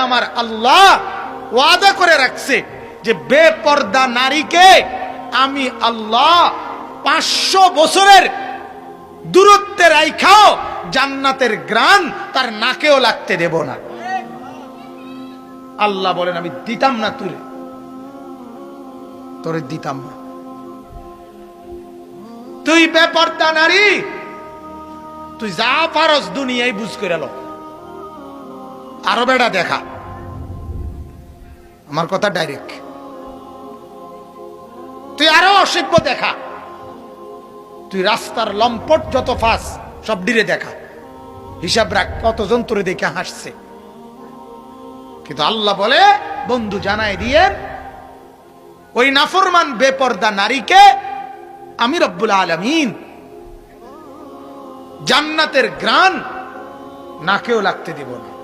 আমার আল্লাহ ওয়াদা করে রাখছে যে বেপর্দা নারীকে আমি আল্লাহ পাঁচশো বছরের দূরত্বে রাইখাও জান্নাতের গ্রান তার নাকেও লাগতে দেব না। আল্লাহ বলেন, আমি দিতাম না তুলে। তোরে দিতাম না। তুই বেপর্দা নারী, তুই যা পারস দুনিয়ায় বুঝ করে লো আরও বেড়া দেখা। আমার কথা ডাইরেক্ট তুই আরও অসভ্য দেখা। তুই রাস্তার লম্পট যত ফাঁস, সব ডিরে দেখা। হিসাব রাখ, কতজন তোরে দেখে হাসছে। কিন্তু আল্লাহ বলে, বন্ধু জানাই দিয়ে, ওই নাফরমান বেপর্দা নারীকে আমি রব্বুল আলমিন জান্নাতের গ্রান নাকেও লাগতে দিব না।